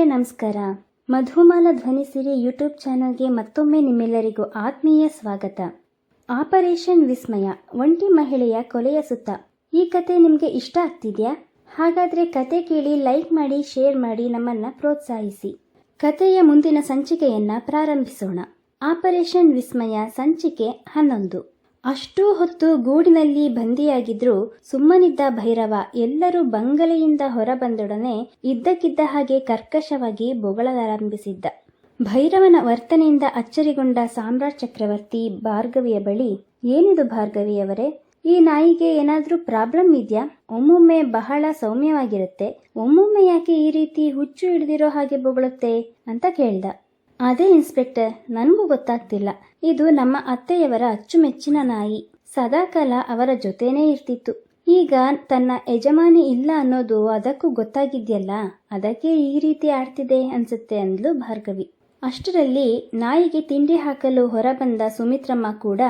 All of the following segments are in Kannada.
ಕೇಳುಗರೆ ನಮಸ್ಕಾರ. ಮಧುಮಾಲ ಧ್ವನಿ ಸಿರಿ ಯೂಟ್ಯೂಬ್ ಚಾನಲ್ಗೆ ಮತ್ತೊಮ್ಮೆ ನಿಮ್ಮೆಲ್ಲರಿಗೂ ಆತ್ಮೀಯ ಸ್ವಾಗತ. ಆಪರೇಷನ್ ವಿಸ್ಮಯ, ಒಂಟಿ ಮಹಿಳೆಯ ಕೊಲೆಯ ಸುತ್ತ. ಈ ಕತೆ ನಿಮಗೆ ಇಷ್ಟ ಆಗ್ತಿದ್ಯಾ? ಹಾಗಾದ್ರೆ ಕತೆ ಕೇಳಿ ಲೈಕ್ ಮಾಡಿ, ಶೇರ್ ಮಾಡಿ ನಮ್ಮನ್ನ ಪ್ರೋತ್ಸಾಹಿಸಿ. ಕತೆಯ ಮುಂದಿನ ಸಂಚಿಕೆಯನ್ನ ಪ್ರಾರಂಭಿಸೋಣ. ಆಪರೇಷನ್ ವಿಸ್ಮಯ, ಸಂಚಿಕೆ ಹನ್ನೊಂದು. ಅಷ್ಟೂ ಹೊತ್ತು ಗೂಡಿನಲ್ಲಿ ಬಂದಿಯಾಗಿದ್ರೂ ಸುಮ್ಮನಿದ್ದ ಭೈರವ ಎಲ್ಲರೂ ಬಂಗಲೆಯಿಂದ ಹೊರಬಂದೊಡನೆ ಇದ್ದಕ್ಕಿದ್ದ ಹಾಗೆ ಕರ್ಕಶವಾಗಿ ಬೊಗಳಲಾರಂಭಿಸಿದ್ದ. ಭೈರವನ ವರ್ತನೆಯಿಂದ ಅಚ್ಚರಿಗೊಂಡ ಸಾಮ್ರಾಟ್ ಚಕ್ರವರ್ತಿ ಭಾರ್ಗವಿಯ ಬಳಿ, ಏನಿದು ಭಾರ್ಗವಿಯವರೇ ಈ ನಾಯಿಗೆ ಏನಾದರೂ ಪ್ರಾಬ್ಲಮ್ ಇದೆಯಾ? ಒಮ್ಮೊಮ್ಮೆ ಬಹಳ ಸೌಮ್ಯವಾಗಿರುತ್ತೆ. ಒಮ್ಮೊಮ್ಮೆ ಯಾಕೆ ಈ ರೀತಿ ಹುಚ್ಚು ಹಿಡಿದಿರೋ ಹಾಗೆ ಬೊಗಳುತ್ತೆ? ಅಂತ ಕೇಳ್ದ. ಅದೇ ಇನ್ಸ್ಪೆಕ್ಟರ್, ನನಗೂ ಗೊತ್ತಾಗ್ತಿಲ್ಲ. ಇದು ನಮ್ಮ ಅತ್ತೆಯವರ ಅಚ್ಚುಮೆಚ್ಚಿನ ನಾಯಿ. ಸದಾಕಾಲ ಅವರ ಜೊತೆನೇ ಇರ್ತಿತ್ತು. ಈಗ ತನ್ನ ಯಜಮಾನಿ ಇಲ್ಲ ಅನ್ನೋದು ಅದಕ್ಕೂ ಗೊತ್ತಾಗಿದ್ಯಲ್ಲ? ಅದಕ್ಕೆ ಈ ರೀತಿ ಆಡ್ತಿದೆ ಅನ್ಸುತ್ತೆ ಅಂದ್ಲು ಭಾರ್ಗವಿ. ಅಷ್ಟರಲ್ಲಿ ನಾಯಿಗೆ ತಿಂಡಿ ಹಾಕಲು ಹೊರಬಂದ ಸುಮಿತ್ರಮ್ಮ ಕೂಡ,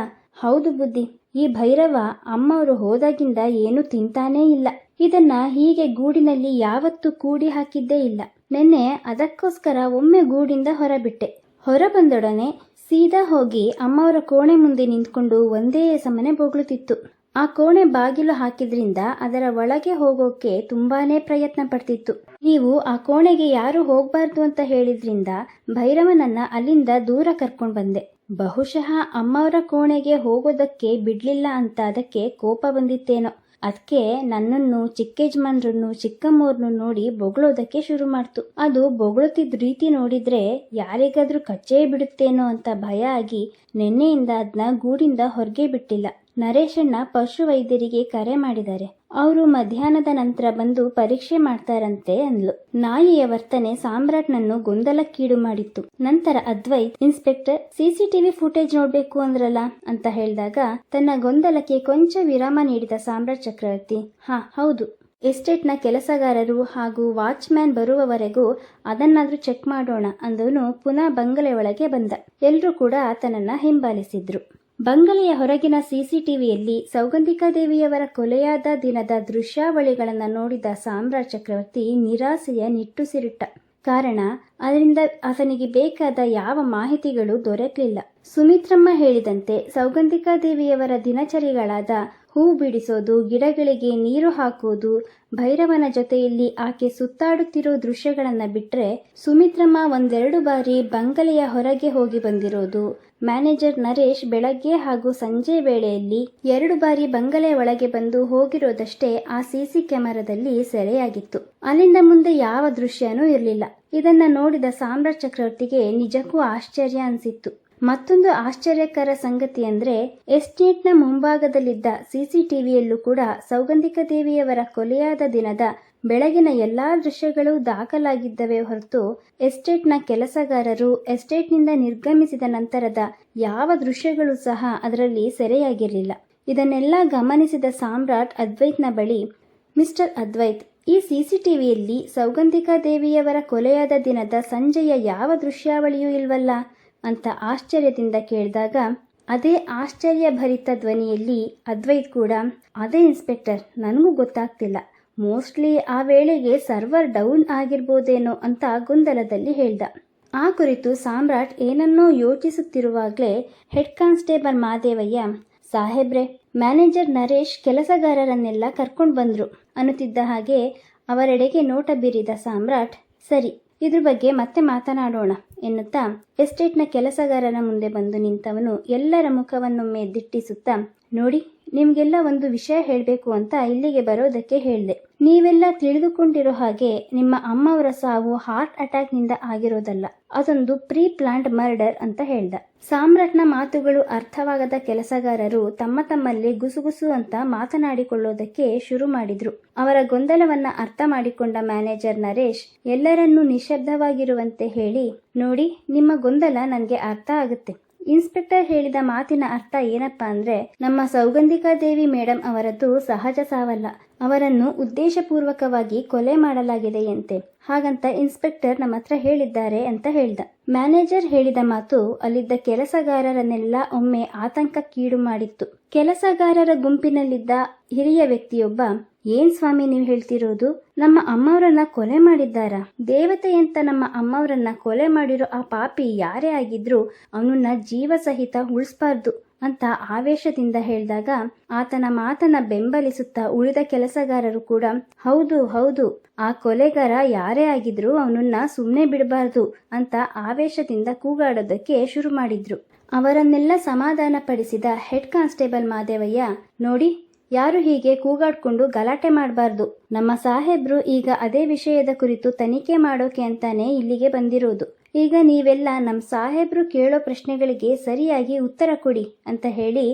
ಹೌದು ಬುದ್ಧಿ, ಈ ಭೈರವ ಅಮ್ಮವರು ಹೋದಾಗಿಂದ ಏನು ತಿಂತಾನೇ ಇಲ್ಲ. ಇದನ್ನ ಹೀಗೆ ಗೂಡಿನಲ್ಲಿ ಯಾವತ್ತೂ ಕೂಡಿ ಹಾಕಿದ್ದೇ ಇಲ್ಲ. ನೆನ್ನೆ ಅದಕ್ಕೋಸ್ಕರ ಒಮ್ಮೆ ಗೂಡಿಂದ ಹೊರಬಿಟ್ಟೆ. ಹೊರ ಬಂದೊಡನೆ ಸೀದಾ ಹೋಗಿ ಅಮ್ಮವರ ಕೋಣೆ ಮುಂದೆ ನಿಂತ್ಕೊಂಡು ಒಂದೇ ಸಮನೆ ಬೊಗಳುತ್ತಿತ್ತು. ಆ ಕೋಣೆ ಬಾಗಿಲು ಹಾಕಿದ್ರಿಂದ ಅದರ ಒಳಗೆ ಹೋಗೋಕೆ ತುಂಬಾನೇ ಪ್ರಯತ್ನ ಪಡ್ತಿತ್ತು. ನೀವು ಆ ಕೋಣೆಗೆ ಯಾರು ಹೋಗ್ಬಾರ್ದು ಅಂತ ಹೇಳಿದ್ರಿಂದ ಭೈರವನನ್ನ ಅಲ್ಲಿಂದ ದೂರ ಕರ್ಕೊಂಡು ಬಂದೆ. ಬಹುಶಃ ಅಮ್ಮವರ ಕೋಣೆಗೆ ಹೋಗೋದಕ್ಕೆ ಬಿಡ್ಲಿಲ್ಲ ಅಂತ ಅದಕ್ಕೆ ಕೋಪ ಬಂದಿತ್ತೇನೋ. ಅದಕ್ಕೆ ನನ್ನನ್ನು ಚಿಕ್ಕ ಯಜಮಾನ್ರನ್ನು ಚಿಕ್ಕಮ್ಮವ್ರನ್ನು ನೋಡಿ ಬೊಗಳೋದಕ್ಕೆ ಶುರು ಮಾಡ್ತು. ಅದು ಬೊಗಳುತ್ತಿದ್ದ ರೀತಿ ನೋಡಿದ್ರೆ ಯಾರಿಗಾದ್ರೂ ಕಚ್ಚೇ ಬಿಡುತ್ತೇನೋ ಅಂತ ಭಯ ಆಗಿ ನಿನ್ನೆಯಿಂದ ಅದನ್ನ ಗೂಡಿಂದ ಹೊರಗೆ ಬಿಟ್ಟಿಲ್ಲ. ನರೇಶಣ್ಣ ಪಶು ವೈದ್ಯರಿಗೆ ಕರೆ ಮಾಡಿದ್ದಾರೆ ಅವರು ಮಧ್ಯಾಹ್ನದ ನಂತರ ಬಂದು ಪರೀಕ್ಷೆ ಮಾಡ್ತಾರಂತೆ ಅಂದ್ಲು. ನಾಯಿಯ ವರ್ತನೆ ಸಾಮ್ರಾಟ್ನನ್ನು ಗೊಂದಲಕ್ಕೀಡು ಮಾಡಿತ್ತು. ನಂತರ ಅದ್ವೈತ್, ಇನ್ಸ್ಪೆಕ್ಟರ್, ಸಿಸಿಟಿವಿ ಫುಟೇಜ್ ನೋಡ್ಬೇಕು ಅಂದ್ರಲ್ಲ ಅಂತ ಹೇಳಿದಾಗ, ತನ್ನ ಗೊಂದಲಕ್ಕೆ ಕೊಂಚ ವಿರಾಮ ನೀಡಿದ ಸಾಮ್ರಾಟ್ ಚಕ್ರವರ್ತಿ, ಹಾ, ಹೌದು. ಎಸ್ಟೇಟ್ನ ಕೆಲಸಗಾರರು ಹಾಗೂ ವಾಚ್ಮ್ಯಾನ್ ಬರುವವರೆಗೂ ಅದನ್ನಾದ್ರೂ ಚೆಕ್ ಮಾಡೋಣ ಅಂದನು ಪುನಃ ಬಂಗಲೆ ಒಳಗೆ ಬಂದ. ಎಲ್ಲರೂ ಕೂಡ ಆತನನ್ನ ಹಿಂಬಾಲಿಸಿದ್ರು. ಬಂಗಲೆಯ ಹೊರಗಿನ ಸಿಸಿಟಿವಿಯಲ್ಲಿ ಸೌಗಂಧಿಕಾ ದೇವಿಯವರ ಕೊಲೆಯಾದ ದಿನದ ದೃಶ್ಯಾವಳಿಗಳನ್ನು ನೋಡಿದ ಸಾಮ್ರಾಜ್ ಚಕ್ರವರ್ತಿ ನಿರಾಸೆಯ ನಿಟ್ಟುಸಿರಿಟ್ಟ. ಕಾರಣ, ಅದರಿಂದ ಆತನಿಗೆ ಬೇಕಾದ ಯಾವ ಮಾಹಿತಿಗಳು ದೊರಕಲಿಲ್ಲ. ಸುಮಿತ್ರಮ್ಮ ಹೇಳಿದಂತೆ ಸೌಗಂಧಿಕಾ ದೇವಿಯವರ ದಿನಚರಿಗಳಾದ ಹೂ ಬಿಡಿಸೋದು, ಗಿಡಗಳಿಗೆ ನೀರು ಹಾಕುವುದು, ಭೈರವನ ಜೊತೆಯಲ್ಲಿ ಆಕೆ ಸುತ್ತಾಡುತ್ತಿರೋ ದೃಶ್ಯಗಳನ್ನು ಬಿಟ್ಟರೆ ಸುಮಿತ್ರಮ್ಮ ಒಂದೆರಡು ಬಾರಿ ಬಂಗಲೆಯ ಹೊರಗೆ ಹೋಗಿ ಬಂದಿರೋದು ಮ್ಯಾನೇಜರ್ ನರೇಶ್ ಬೆಳಗ್ಗೆ ಹಾಗೂ ಸಂಜೆ ವೇಳೆಯಲ್ಲಿ ಎರಡು ಬಾರಿ ಬಂಗಲೆ ಒಳಗೆ ಬಂದು ಹೋಗಿರೋದಷ್ಟೇ ಆ ಸಿಸಿ ಕ್ಯಾಮೆರಾದಲ್ಲಿ ಸೆರೆಯಾಗಿತ್ತು. ಅಲ್ಲಿಂದ ಮುಂದೆ ಯಾವ ದೃಶ್ಯನೂ ಇರಲಿಲ್ಲ. ಇದನ್ನ ನೋಡಿದ ಸಾಮ್ರಾಟ್ ಚಕ್ರವರ್ತಿಗೆ ನಿಜಕ್ಕೂ ಆಶ್ಚರ್ಯ ಅನಿಸಿತ್ತು. ಮತ್ತೊಂದು ಆಶ್ಚರ್ಯಕರ ಸಂಗತಿ ಅಂದ್ರೆ, ಎಸ್ಟೇಟ್ನ ಮುಂಭಾಗದಲ್ಲಿದ್ದ ಸಿಸಿಟಿವಿಯಲ್ಲೂ ಕೂಡ ಸೌಗಂಧಿಕ ದೇವಿಯವರ ಕೊಲೆಯಾದ ದಿನದ ಬೆಳಗಿನ ಎಲ್ಲಾ ದೃಶ್ಯಗಳು ದಾಖಲಾಗಿದ್ದವೇ ಹೊರತು ಎಸ್ಟೇಟ್ನ ಕೆಲಸಗಾರರು ಎಸ್ಟೇಟ್ನಿಂದ ನಿರ್ಗಮಿಸಿದ ನಂತರದ ಯಾವ ದೃಶ್ಯಗಳು ಸಹ ಅದರಲ್ಲಿ ಸೆರೆಯಾಗಿರಲಿಲ್ಲ. ಇದನ್ನೆಲ್ಲ ಗಮನಿಸಿದ ಸಾಮ್ರಾಟ್ ಅದ್ವೈತ್ನ ಬಳಿ, ಮಿಸ್ಟರ್ ಅದ್ವೈತ್, ಈ ಸಿಸಿಟಿವಿಯಲ್ಲಿ ಸೌಗಂಧಿಕಾ ದೇವಿಯವರ ಕೊಲೆಯಾದ ದಿನದ ಸಂಜೆಯ ಯಾವ ದೃಶ್ಯಾವಳಿಯೂ ಇಲ್ವಲ್ಲ? ಅಂತ ಆಶ್ಚರ್ಯದಿಂದ ಕೇಳಿದಾಗ, ಅದೇ ಆಶ್ಚರ್ಯಭರಿತ ಧ್ವನಿಯಲ್ಲಿ ಅದ್ವೈತ್ ಕೂಡ, ಅದೇ ಇನ್ಸ್ಪೆಕ್ಟರ್, ನನಗೂ ಗೊತ್ತಾಗ್ತಿಲ್ಲ. ಮೋಸ್ಟ್ಲಿ ಆ ವೇಳೆಗೆ ಸರ್ವರ್ ಡೌನ್ ಆಗಿರ್ಬೋದೇನೋ ಅಂತ ಗೊಂದಲದಲ್ಲಿ ಹೇಳ್ದ. ಆ ಕುರಿತು ಸಾಮ್ರಾಟ್ ಏನನ್ನೋ ಯೋಚಿಸುತ್ತಿರುವಾಗಲೇ ಹೆಡ್ ಕಾನ್ಸ್ಟೇಬಲ್ ಮಾದೇವಯ್ಯ, ಸಾಹೇಬ್ರೆ, ಮ್ಯಾನೇಜರ್ ನರೇಶ್ ಕೆಲಸಗಾರರನ್ನೆಲ್ಲ ಕರ್ಕೊಂಡು ಬಂದ್ರು, ಅನ್ನುತ್ತಿದ್ದ ಹಾಗೆ ಅವರೆಡೆಗೆ ನೋಟ ಬೀರಿದ ಸಾಮ್ರಾಟ್, ಸರಿ, ಇದ್ರ ಬಗ್ಗೆ ಮತ್ತೆ ಮಾತನಾಡೋಣ, ಎನ್ನುತ್ತಾ ಎಸ್ಟೇಟ್ನ ಕೆಲಸಗಾರನ ಮುಂದೆ ಬಂದು ನಿಂತವನು ಎಲ್ಲರ ಮುಖವನ್ನೊಮ್ಮೆ ದಿಟ್ಟಿಸುತ್ತಾ, ನೋಡಿ ನಿಮ್ಗೆಲ್ಲ ಒಂದು ವಿಷಯ ಹೇಳಬೇಕು ಅಂತ ಇಲ್ಲಿಗೆ ಬರೋದಕ್ಕೆ ಹೇಳಿದೆ. ನೀವೆಲ್ಲ ತಿಳಿದುಕೊಂಡಿರೋ ಹಾಗೆ ನಿಮ್ಮ ಅಮ್ಮವರ ಸಾವು ಹಾರ್ಟ್ ಅಟ್ಯಾಕ್ನಿಂದ ಆಗಿರೋದಲ್ಲ. ಅದೊಂದು ಪ್ರೀ ಪ್ಲಾಂಟ್ ಮರ್ಡರ್ ಅಂತ ಹೇಳ್ದ. ಸಾಮ್ರಾಟ್ನ ಮಾತುಗಳು ಅರ್ಥವಾಗದ ಕೆಲಸಗಾರರು ತಮ್ಮ ತಮ್ಮಲ್ಲಿ ಗುಸುಗುಸು ಅಂತ ಮಾತನಾಡಿಕೊಳ್ಳೋದಕ್ಕೆ ಶುರು ಮಾಡಿದ್ರು. ಅವರ ಗೊಂದಲವನ್ನ ಅರ್ಥ ಮಾಡಿಕೊಂಡ ಮ್ಯಾನೇಜರ್ ನರೇಶ್ ಎಲ್ಲರನ್ನೂ ನಿಶಬ್ದವಾಗಿರುವಂತೆ ಹೇಳಿ, ನೋಡಿ, ನಿಮ್ಮ ಗೊಂದಲ ನನಗೆ ಅರ್ಥ ಆಗುತ್ತೆ. ಇನ್ಸ್ಪೆಕ್ಟರ್ ಹೇಳಿದ ಮಾತಿನ ಅರ್ಥ ಏನಪ್ಪಾ ಅಂದ್ರೆ, ನಮ್ಮ ಸೌಗಂಧಿಕಾ ದೇವಿ ಮೇಡಮ್ ಅವರದ್ದು ಸಹಜ ಸಾವಲ್ಲ. ಅವರನ್ನು ಉದ್ದೇಶಪೂರ್ವಕವಾಗಿ ಕೊಲೆ ಮಾಡಲಾಗಿದೆಯಂತೆ ಹಾಗಂತ ಇನ್ಸ್ಪೆಕ್ಟರ್ ನಮ್ಮ ಹತ್ರ ಹೇಳಿದ್ದಾರೆ ಅಂತ ಹೇಳ್ದ. ಮ್ಯಾನೇಜರ್ ಹೇಳಿದ ಮಾತು ಅಲ್ಲಿದ್ದ ಕೆಲಸಗಾರರನ್ನೆಲ್ಲ ಒಮ್ಮೆ ಆತಂಕಕ್ಕೀಡು ಮಾಡಿತ್ತು. ಕೆಲಸಗಾರರ ಗುಂಪಿನಲ್ಲಿದ್ದ ಹಿರಿಯ ವ್ಯಕ್ತಿಯೊಬ್ಬ ಏನ್ ಸ್ವಾಮಿ ನೀವು ಹೇಳ್ತಿರೋದು? ನಮ್ಮ ಅಮ್ಮವರನ್ನ ಕೊಲೆ ಮಾಡಿದ್ದಾರ? ದೇವತೆ ಅಂತ ನಮ್ಮ ಅಮ್ಮವರನ್ನ ಕೊಲೆ ಮಾಡಿರೋ ಆ ಪಾಪಿ ಯಾರೇ ಆಗಿದ್ರು ಅವನನ್ನ ಜೀವ ಸಹಿತ ಉಳಿಸ್ಬಾರ್ದು ಅಂತ ಆವೇಶದಿಂದ ಹೇಳಿದಾಗ ಆತನ ಮಾತನ್ನ ಬೆಂಬಲಿಸುತ್ತಾ ಉಳಿದ ಕೆಲಸಗಾರರು ಕೂಡ, ಹೌದು ಹೌದು, ಆ ಕೊಲೆಗಾರ ಯಾರೇ ಆಗಿದ್ರು ಅವನನ್ನ ಸುಮ್ಮನೆ ಬಿಡಬಾರ್ದು ಅಂತ ಆವೇಶದಿಂದ ಕೂಗಾಡೋದಕ್ಕೆ ಶುರು ಮಾಡಿದ್ರು. ಅವರನ್ನೆಲ್ಲ ಸಮಾಧಾನಪಡಿಸಿದ ಹೆಡ್ ಕಾನ್ಸ್ಟೇಬಲ್ ಮಾದೇವಯ್ಯ, ನೋಡಿ ಯಾರು ಹೀಗೆ ಕೂಗಾಡ್ಕೊಂಡು ಗಲಾಟೆ ಮಾಡಬಾರ್ದು. ನಮ್ಮ ಸಾಹೇಬ್ರು ಈಗ ಅದೇ ವಿಷಯದ ಕುರಿತು ತನಿಖೆ ಮಾಡೋಕೆ ಅಂತಾನೆ ಇಲ್ಲಿಗೆ ಬಂದಿರೋದು. ಈಗ ನೀವೆಲ್ಲ ನಮ್ಮ ಸಾಹೇಬ್ರು ಕೇಳೋ ಪ್ರಶ್ನೆಗಳಿಗೆ ಸರಿಯಾಗಿ ಉತ್ತರ ಕೊಡಿ ಅಂತ ಹೇಳಿ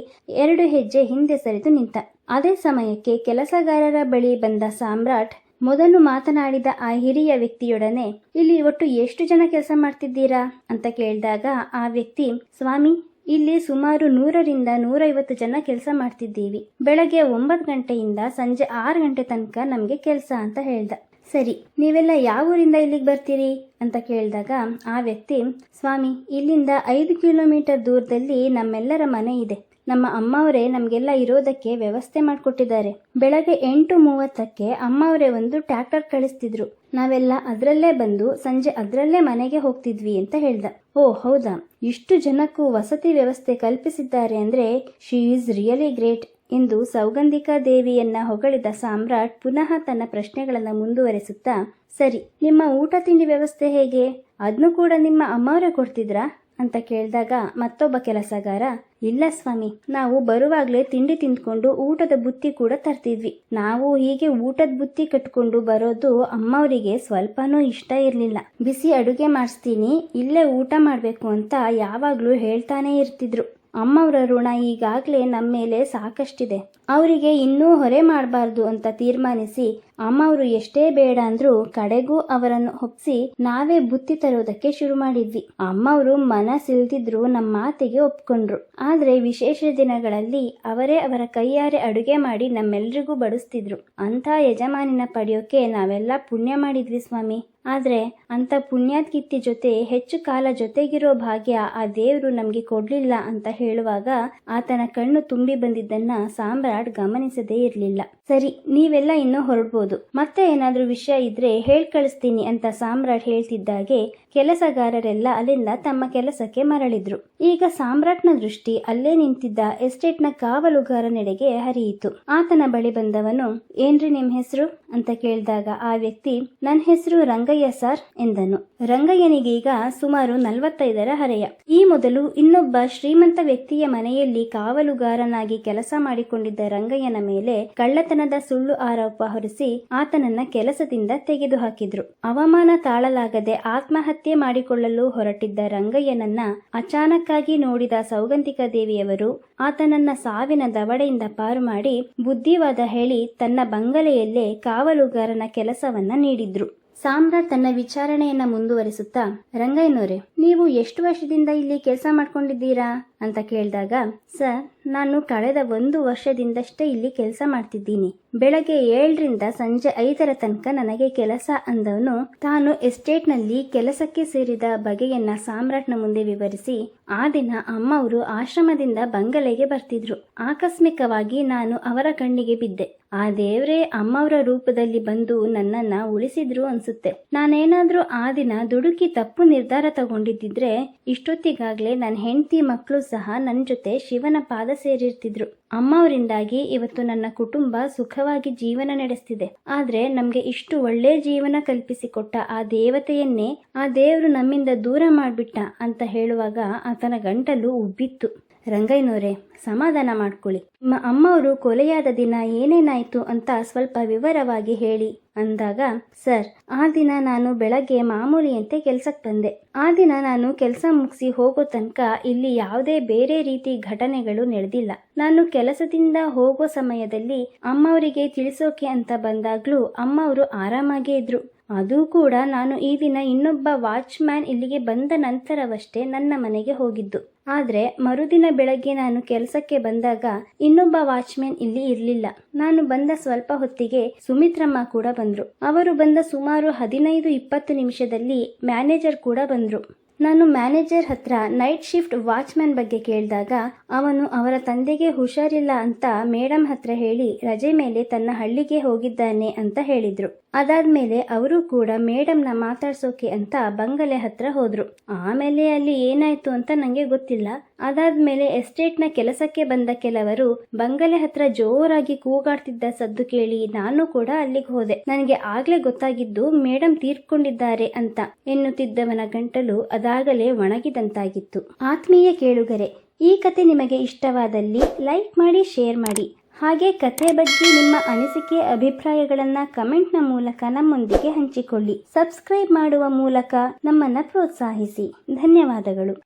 ಎರಡು ಹೆಜ್ಜೆ ಹಿಂದೆ ಸರಿದು ನಿಂತ. ಅದೇ ಸಮಯಕ್ಕೆ ಕೆಲಸಗಾರರ ಬಳಿ ಬಂದ ಸಾಮ್ರಾಟ್ ಮೊದಲು ಮಾತನಾಡಿದ ಆ ಹಿರಿಯ ವ್ಯಕ್ತಿಯೊಡನೆ, ಇಲ್ಲಿ ಒಟ್ಟು ಎಷ್ಟು ಜನ ಕೆಲಸ ಮಾಡ್ತಿದ್ದೀರಾ? ಅಂತ ಕೇಳಿದಾಗ ಆ ವ್ಯಕ್ತಿ, ಸ್ವಾಮಿ ಇಲ್ಲಿ ಸುಮಾರು ನೂರರಿಂದ ನೂರೈವತ್ತು ಜನ ಕೆಲಸ ಮಾಡ್ತಿದ್ದೀವಿ. ಬೆಳಗ್ಗೆ ಒಂಬತ್ತು ಗಂಟೆಯಿಂದ ಸಂಜೆ ಆರು ಗಂಟೆ ತನಕ ನಮಗೆ ಕೆಲಸ ಅಂತ ಹೇಳ್ದ. ಸರಿ, ನೀವೆಲ್ಲ ಯಾವ ಊರಿಂದ ಇಲ್ಲಿಗೆ ಬರ್ತೀರಿ? ಅಂತ ಕೇಳಿದಾಗ ಆ ವ್ಯಕ್ತಿ, ಸ್ವಾಮಿ, ಇಲ್ಲಿಂದ ಐದು ಕಿಲೋಮೀಟರ್ ದೂರದಲ್ಲಿ ನಮ್ಮೆಲ್ಲರ ಮನೆ ಇದೆ. ನಮ್ಮ ಅಮ್ಮವರೇ ನಮಗೆಲ್ಲ ಇರೋದಕ್ಕೆ ವ್ಯವಸ್ಥೆ ಮಾಡಿಕೊಟ್ಟಿದ್ದಾರೆ. ಬೆಳಗ್ಗೆ ಎಂಟು ಮೂವತ್ತಕ್ಕೆ ಅಮ್ಮವರೇ ಒಂದು ಟ್ರ್ಯಾಕ್ಟರ್ ಕಳಿಸ್ತಿದ್ರು. ನಾವೆಲ್ಲ ಅದರಲ್ಲೇ ಬಂದು ಸಂಜೆ ಅದರಲ್ಲೇ ಮನೆಗೆ ಹೋಗ್ತಿದ್ವಿ ಅಂತ ಹೇಳ್ದ. ಓ, ಹೌದಾ? ಇಷ್ಟು ಜನಕ್ಕೂ ವಸತಿ ವ್ಯವಸ್ಥೆ ಕಲ್ಪಿಸಿದ್ದಾರೆ ಅಂದ್ರೆ ಶಿ ಈಸ್ ರಿಯಲಿ ಗ್ರೇಟ್ ಎಂದು ಸೌಗಂಧಿಕಾ ದೇವಿಯನ್ನ ಹೊಗಳಿದ ಸಾಮ್ರಾಟ್ ಪುನಃ ತನ್ನ ಪ್ರಶ್ನೆಗಳನ್ನು ಮುಂದುವರೆಸುತ್ತಾ, ಸರಿ, ನಿಮ್ಮ ಊಟ ತಿಂಡಿ ವ್ಯವಸ್ಥೆ ಹೇಗೆ? ಅದನ್ನು ಕೂಡ ನಿಮ್ಮ ಅಮ್ಮವರೇ ಕೊಡ್ತಿದ್ರಾ? ಅಂತ ಕೇಳಿದಾಗ ಮತ್ತೊಬ್ಬ ಕೆಲಸಗಾರ ಇಲ್ಲ ಸ್ವಾಮಿ, ನಾವು ಬರುವಾಗಲೇ ತಿಂಡಿ ತಿಂದ್ಕೊಂಡು ಊಟದ ಬುತ್ತಿ ಕೂಡ ತರ್ತಿದ್ವಿ. ನಾವು ಹೀಗೆ ಊಟದ ಬುತ್ತಿ ಕಟ್ಕೊಂಡು ಬರೋದು ಅಮ್ಮವರಿಗೆ ಸ್ವಲ್ಪನೂ ಇಷ್ಟ ಇರಲಿಲ್ಲ. ಬಿಸಿ ಅಡುಗೆ ಮಾಡಿಸ್ತೀನಿ, ಇಲ್ಲೇ ಊಟ ಮಾಡಬೇಕು ಅಂತ ಯಾವಾಗಲೂ ಹೇಳ್ತಾನೆ ಇರ್ತಿದ್ರು. ಅಮ್ಮವರ ಋಣ ಈಗಾಗಲೇ ನಮ್ಮ ಮೇಲೆ ಸಾಕಷ್ಟಿದೆ. ಅವರಿಗೆ ಇನ್ನೂ ಹೊರೆ ಮಾಡಬಾರ್ದು ಅಂತ ತೀರ್ಮಾನಿಸಿ ಅಮ್ಮವರು ಎಷ್ಟೇ ಬೇಡ ಅಂದ್ರೂ ಕಡೆಗೂ ಅವರನ್ನು ಒಪ್ಸಿ ನಾವೇ ಬುತ್ತಿ ತರೋದಕ್ಕೆ ಶುರು ಮಾಡಿದ್ವಿ. ಅಮ್ಮವರು ಮನಸ್ಸಿಲ್ದಿದ್ರು ನಮ್ಮ ಮಾತಿಗೆ ಒಪ್ಕೊಂಡ್ರು. ಆದ್ರೆ ವಿಶೇಷ ದಿನಗಳಲ್ಲಿ ಅವರೇ ಅವರ ಕೈಯಾರೆ ಅಡುಗೆ ಮಾಡಿ ನಮ್ಮೆಲ್ರಿಗೂ ಬಡಿಸ್ತಿದ್ರು. ಅಂತ ಯಜಮಾನಿನ ಪಡೆಯೋಕೆ ನಾವೆಲ್ಲ ಪುಣ್ಯ ಮಾಡಿದ್ವಿ ಸ್ವಾಮಿ. ಆದ್ರೆ ಅಂತ ಪುಣ್ಯಾತ್ಕಿತ್ತಿ ಜೊತೆ ಹೆಚ್ಚು ಕಾಲ ಜೊತೆಗಿರೋ ಭಾಗ್ಯ ಆ ದೇವ್ರು ನಮ್ಗೆ ಕೊಡ್ಲಿಲ್ಲ ಅಂತ ಹೇಳುವಾಗ ಆತನ ಕಣ್ಣು ತುಂಬಿ ಬಂದಿದ್ದನ್ನ ಸಾಮ್ರಾಟ್ ಗಮನಿಸದೇ ಇರಲಿಲ್ಲ. ಸರಿ, ನೀವೆಲ್ಲ ಇನ್ನೂ ಹೊರಡ್ಬೋದು. ಮತ್ತೆ ಏನಾದರೂ ವಿಷಯ ಇದ್ರೆ ಹೇಳ್ ಕಳಿಸ್ತೀನಿ ಅಂತ ಸಾಮ್ರಾಟ್ ಹೇಳ್ತಿದ್ದಾಗೆ ಕೆಲಸಗಾರರೆಲ್ಲ ಅಲ್ಲಿಂದ ತಮ್ಮ ಕೆಲಸಕ್ಕೆ ಮರಳಿದ್ರು. ಈಗ ಸಾಮ್ರಾಟ್ನ ದೃಷ್ಟಿ ಅಲ್ಲೇ ನಿಂತಿದ್ದ ಎಸ್ಟೇಟ್ನ ಕಾವಲುಗಾರನೆಡೆಗೆ ಹರಿಯಿತು. ಆತನ ಬಳಿ ಬಂದವನು, ಏನ್ರಿ ನಿಮ್ ಹೆಸರು? ಅಂತ ಕೇಳಿದಾಗ ಆ ವ್ಯಕ್ತಿ ನನ್ನ ಹೆಸರು ರಂಗಯ್ಯ ಸರ್ ಎಂದನು. ರಂಗಯ್ಯನಿಗೀಗ ಸುಮಾರು ನಲವತ್ತೈದರ ಹರೆಯ. ಈ ಮೊದಲು ಇನ್ನೊಬ್ಬ ಶ್ರೀಮಂತ ವ್ಯಕ್ತಿಯ ಮನೆಯಲ್ಲಿ ಕಾವಲುಗಾರನಾಗಿ ಕೆಲಸ ಮಾಡಿಕೊಂಡಿದ್ದ ರಂಗಯ್ಯನ ಮೇಲೆ ಕಳ್ಳತನದ ಸುಳ್ಳು ಆರೋಪ ಹೊರಿಸಿ ಆತನನ್ನ ಕೆಲಸದಿಂದ ತೆಗೆದುಹಾಕಿದ್ರು. ಅವಮಾನ ತಾಳಲಾಗದೆ ಆತ್ಮಹತ್ಯೆ ಮಾಡಿಕೊಳ್ಳಲು ಹೊರಟಿದ್ದ ರಂಗಯ್ಯನನ್ನ ಅಚಾನಕ್ಕಾಗಿ ನೋಡಿದ ಸೌಗಂಧಿಕ ದೇವಿಯವರು ಆತನನ್ನ ಸಾವಿನ ದವಡೆಯಿಂದ ಪಾರು ಮಾಡಿ ಬುದ್ಧಿವಾದ ಹೇಳಿ ತನ್ನ ಬಂಗಲೆಯಲ್ಲೇ ಕಾವಲುಗಾರನ ಕೆಲಸವನ್ನ ನೀಡಿದ್ರು. ಸಾಮ್ರಾಟ್ ತನ್ನ ವಿಚಾರಣೆಯನ್ನ ಮುಂದುವರಿಸುತ್ತಾ, ರಂಗಯ್ಯನವರೇ, ನೀವು ಎಷ್ಟು ವರ್ಷದಿಂದ ಇಲ್ಲಿ ಕೆಲಸ ಮಾಡ್ಕೊಂಡಿದ್ದೀರಾ? ಅಂತ ಕೇಳಿದಾಗ, ಸರ್, ನಾನು ಕಳೆದ ಒಂದು ವರ್ಷದಿಂದಷ್ಟೇ ಇಲ್ಲಿ ಕೆಲಸ ಮಾಡ್ತಿದ್ದೀನಿ. ಬೆಳಗ್ಗೆ ಏಳರಿಂದ ಸಂಜೆ ಐದರ ತನಕ ನನಗೆ ಕೆಲಸ ಅಂದವನು, ತಾನು ಎಸ್ಟೇಟ್ನಲ್ಲಿ ಕೆಲಸಕ್ಕೆ ಸೇರಿದ ಬಗೆಯನ್ನ ಸಾಮ್ರಾಟ್ನ ಮುಂದೆ ವಿವರಿಸಿ, ಆ ದಿನ ಅಮ್ಮವರು ಆಶ್ರಮದಿಂದ ಬಂಗಲೆಗೆ ಬರ್ತಿದ್ರು. ಆಕಸ್ಮಿಕವಾಗಿ ನಾನು ಅವರ ಕಣ್ಣಿಗೆ ಬಿದ್ದೆ. ಆ ದೇವ್ರೇ ಅಮ್ಮವರ ರೂಪದಲ್ಲಿ ಬಂದು ನನ್ನನ್ನ ಉಳಿಸಿದ್ರು ಅನ್ಸುತ್ತೆ. ನಾನೇನಾದ್ರೂ ಆ ದಿನ ದುಡುಕಿ ತಪ್ಪು ನಿರ್ಧಾರ ತಗೊಂಡಿದ್ದಿದ್ರೆ, ಇಷ್ಟೊತ್ತಿಗಾಗ್ಲೇ ನನ್ನ ಹೆಂಡತಿ ಮಕ್ಕಳು ಸಹ ನನ್ನ ಜೊತೆ ಶಿವನ ಪಾದ ಸೇರಿರ್ತಿದ್ರು. ಅಮ್ಮವರಿಂದಾಗಿ ಇವತ್ತು ನನ್ನ ಕುಟುಂಬ ಸುಖವಾಗಿ ಜೀವನ ನಡೆಸ್ತಿದೆ. ಆದ್ರೆ ನಮ್ಗೆ ಇಷ್ಟು ಒಳ್ಳೆ ಜೀವನ ಕಲ್ಪಿಸಿಕೊಟ್ಟ ಆ ದೇವತೆಯನ್ನೇ ಆ ದೇವರು ನಮ್ಮಿಂದ ದೂರ ಮಾಡ್ಬಿಟ್ಟ ಅಂತ ಹೇಳುವಾಗ ಆತನ ಗಂಟಲು ಉಬ್ಬಿತ್ತು. ರಂಗಯ್ಯನವರೇ, ಸಮಾಧಾನ ಮಾಡ್ಕೊಳ್ಳಿ. ನಿಮ್ಮ ಅಮ್ಮವರು ಕೊಲೆಯಾದ ದಿನ ಏನೇನಾಯಿತು ಅಂತ ಸ್ವಲ್ಪ ವಿವರವಾಗಿ ಹೇಳಿ ಅಂದಾಗ, ಸರ್, ಆ ದಿನ ನಾನು ಬೆಳಗ್ಗೆ ಮಾಮೂಲಿಯಂತೆ ಕೆಲ್ಸಕ್ಕೆ ಬಂದೆ. ಆ ದಿನ ನಾನು ಕೆಲಸ ಮುಗಿಸಿ ಹೋಗೋ ತನಕ ಇಲ್ಲಿ ಯಾವುದೇ ಬೇರೆ ರೀತಿ ಘಟನೆಗಳು ನಡೆದಿಲ್ಲ. ನಾನು ಕೆಲಸದಿಂದ ಹೋಗೋ ಸಮಯದಲ್ಲಿ ಅಮ್ಮವರಿಗೆ ತಿಳಿಸೋಕೆ ಅಂತ ಬಂದಾಗ್ಲೂ ಅಮ್ಮವರು ಆರಾಮಾಗೇ ಇದ್ರು. ಅದು ಕೂಡ ನಾನು ಈ ದಿನ ಇನ್ನೊಬ್ಬ ವಾಚ್ಮ್ಯಾನ್ ಇಲ್ಲಿಗೆ ಬಂದ ನಂತರವಷ್ಟೇ ನನ್ನ ಮನೆಗೆ ಹೋಗಿದ್ದು. ಆದರೆ ಮರುದಿನ ಬೆಳಗ್ಗೆ ನಾನು ಕೆಲಸಕ್ಕೆ ಬಂದಾಗ ಇನ್ನೊಬ್ಬ ವಾಚ್ಮ್ಯಾನ್ ಇಲ್ಲಿ ಇರಲಿಲ್ಲ. ನಾನು ಬಂದ ಸ್ವಲ್ಪ ಹೊತ್ತಿಗೆ ಸುಮಿತ್ರಮ್ಮ ಕೂಡ ಬಂದರು. ಅವರು ಬಂದ ಸುಮಾರು ಹದಿನೈದು ಇಪ್ಪತ್ತು ನಿಮಿಷದಲ್ಲಿ ಮ್ಯಾನೇಜರ್ ಕೂಡ ಬಂದ್ರು. ನಾನು ಮ್ಯಾನೇಜರ್ ಹತ್ರ ನೈಟ್ ಶಿಫ್ಟ್ ವಾಚ್ಮ್ಯಾನ್ ಬಗ್ಗೆ ಕೇಳಿದಾಗ, ಅವನು ಅವರ ತಂದೆಗೆ ಹುಷಾರಿಲ್ಲ ಅಂತ ಮೇಡಮ್ ಹತ್ರ ಹೇಳಿ ರಜೆ ಮೇಲೆ ತನ್ನ ಹಳ್ಳಿಗೆ ಹೋಗಿದ್ದಾನೆ ಅಂತ ಹೇಳಿದ್ರು. ಅದಾದ್ಮೇಲೆ ಅವರು ಕೂಡ ಮೇಡಮ್ನ ಮಾತಾಡ್ಸೋಕೆ ಅಂತ ಬಂಗಲೆ ಹತ್ರ ಹೋದ್ರು. ಆಮೇಲೆ ಅಲ್ಲಿ ಏನಾಯ್ತು ಅಂತ ನಂಗೆ ಗೊತ್ತಿಲ್ಲ. ಅದಾದ್ಮೇಲೆ ಎಸ್ಟೇಟ್ನ ಕೆಲಸಕ್ಕೆ ಬಂದ ಕೆಲವರು, ಬಂಗಲೆ ಹತ್ರ ಜೋರಾಗಿ ಕೂಗಾಡ್ತಿದ್ದ ಸದ್ದು ಕೇಳಿ ನಾನು ಕೂಡ ಅಲ್ಲಿಗೆ ಹೋದೆ. ನನಗೆ ಆಗ್ಲೇ ಗೊತ್ತಾಗಿದ್ದು ಮೇಡಮ್ ತೀರ್ಕೊಂಡಿದ್ದಾರೆ ಅಂತ ಎನ್ನುತ್ತಿದ್ದವನ ಗಂಟಲು ಅದಾಗಲೇ ಒಣಗಿದಂತಾಗಿತ್ತು. ಆತ್ಮೀಯ ಕೇಳುಗರೆ, ಈ ಕತೆ ನಿಮಗೆ ಇಷ್ಟವಾದಲ್ಲಿ ಲೈಕ್ ಮಾಡಿ, ಶೇರ್ ಮಾಡಿ. ಹಾಗೆ ಕಥೆ ಬಗ್ಗೆ ನಿಮ್ಮ ಅನಿಸಿಕೆ, ಅಭಿಪ್ರಾಯಗಳನ್ನು ಕಮೆಂಟ್ನ ಮೂಲಕ ನಮ್ಮೊಂದಿಗೆ ಹಂಚಿಕೊಳ್ಳಿ. ಸಬ್ಸ್ಕ್ರೈಬ್ ಮಾಡುವ ಮೂಲಕ ನಮ್ಮನ್ನ ಪ್ರೋತ್ಸಾಹಿಸಿ. ಧನ್ಯವಾದಗಳು.